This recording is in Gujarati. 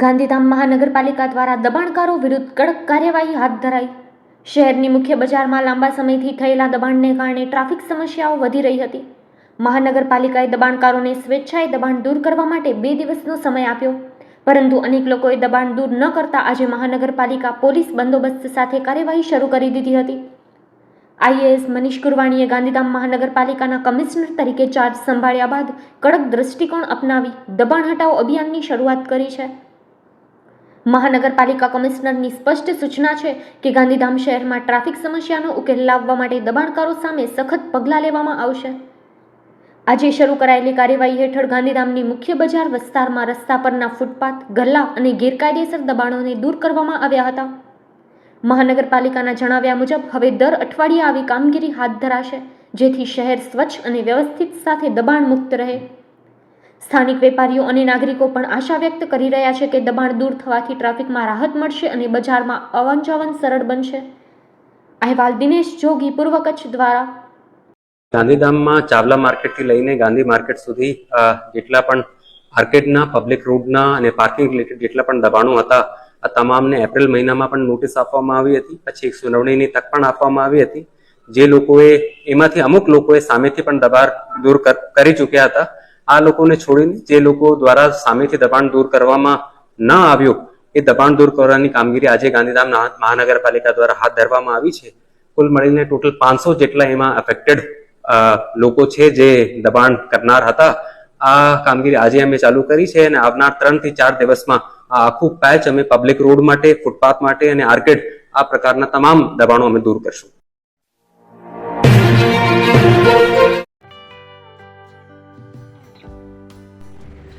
ગાંધીધામ મહાનગરપાલિકા દ્વારા દબાણકારો વિરુદ્ધ કડક કાર્યવાહી હાથ ધરાઈ. શહેરની મુખ્ય બજારમાં લાંબા સમયથી થયેલા દબાણને કારણે ટ્રાફિક સમસ્યાઓ વધી રહી હતી. મહાનગરપાલિકાએ દબાણકારોને સ્વેચ્છાએ દબાણ દૂર કરવા માટે બે દિવસનો સમય આપ્યો. પરંતુ અનેક લોકોએ દબાણ દૂર ન કરતા આજે મહાનગરપાલિકા પોલીસ બંદોબસ્ત સાથે કાર્યવાહી શરૂ કરી દીધી હતી. આઈએએસ મનીષ ગુરવાણીએ ગાંધીધામ મહાનગરપાલિકાના કમિશનર તરીકે ચાર્જ સંભાળ્યા બાદ કડક દ્રષ્ટિકોણ અપનાવી દબાણ હટાવો અભિયાનની શરૂઆત કરી છે. મહાનગરપાલિકા કમિશનરની સ્પષ્ટ સૂચના છે કે ગાંધીધામ શહેરમાં ટ્રાફિક સમસ્યાનો ઉકેલ લાવવા માટે દબાણકારો સામે સખત પગલાં લેવામાં આવશે. આજે શરૂ કરાયેલી કાર્યવાહી હેઠળ ગાંધીધામની મુખ્ય બજાર વિસ્તારમાં રસ્તા પરના ફૂટપાથ, ગલ્લા અને ગેરકાયદેસર દબાણોને દૂર કરવામાં આવ્યા હતા. મહાનગરપાલિકાના જણાવ્યા મુજબ હવે દર અઠવાડિયે આવી કામગીરી હાથ ધરાશે, જેથી શહેર સ્વચ્છ અને વ્યવસ્થિત સાથે દબાણ મુક્ત રહે. સ્થાનિક વેપારીઓ અને નાગરિકો પણ આશા વ્યક્ત કરી રહ્યા છે કે દબાણ દૂર થવાથી ટ્રાફિકમાં રાહત મળશે અને બજારમાં અવન સરળ બનશે. અહેવાલ દિનેશ જોગી, પૂર્વ કચ્છ દ્વારા. ગાંધીધામમાં ચાવલા માર્કેટથી લઈને ગાંધી માર્કેટ સુધી જેટલા પણ માર્કેટના, પબ્લિક રોડના અને પાર્કિંગ રિલેટેડ જેટલા પણ દબાણો હતા, આ તમામને એપ્રિલ મહિનામાં પણ નોટિસ આપવામાં આવી હતી, પછી એક સુનાવણીની તક પણ આપવામાં આવી હતી. જે લોકોએ, એમાંથી અમુક લોકોએ સામેથી પણ દબાણ દૂર કરી ચૂક્યા હતા. આ લોકોને છોડીને જે લોકો દ્વારા સામેથી દબાણ દૂર કરવામાં ન આવ્યું, એ દબાણ દૂર કરવાની કામગીરી આજે ગાંધીધામ મહાનગરપાલિકા દ્વારા હાથ ધરવામાં આવી છે. કુલ મળીને ટોટલ પાંચસો જેટલા એમાં અફેક્ટેડ લોકો છે જે દબાણ કરનાર હતા. આ કામગીરી આજે અમે ચાલુ કરી છે અને આવનાર ત્રણથી ચાર દિવસમાં આ આખું પેચ અમે પબ્લિક રોડ માટે ફૂટપાથ માટે અને આર્કેડ આ પ્રકારના તમામ દબાણો અમે દૂર કરશું.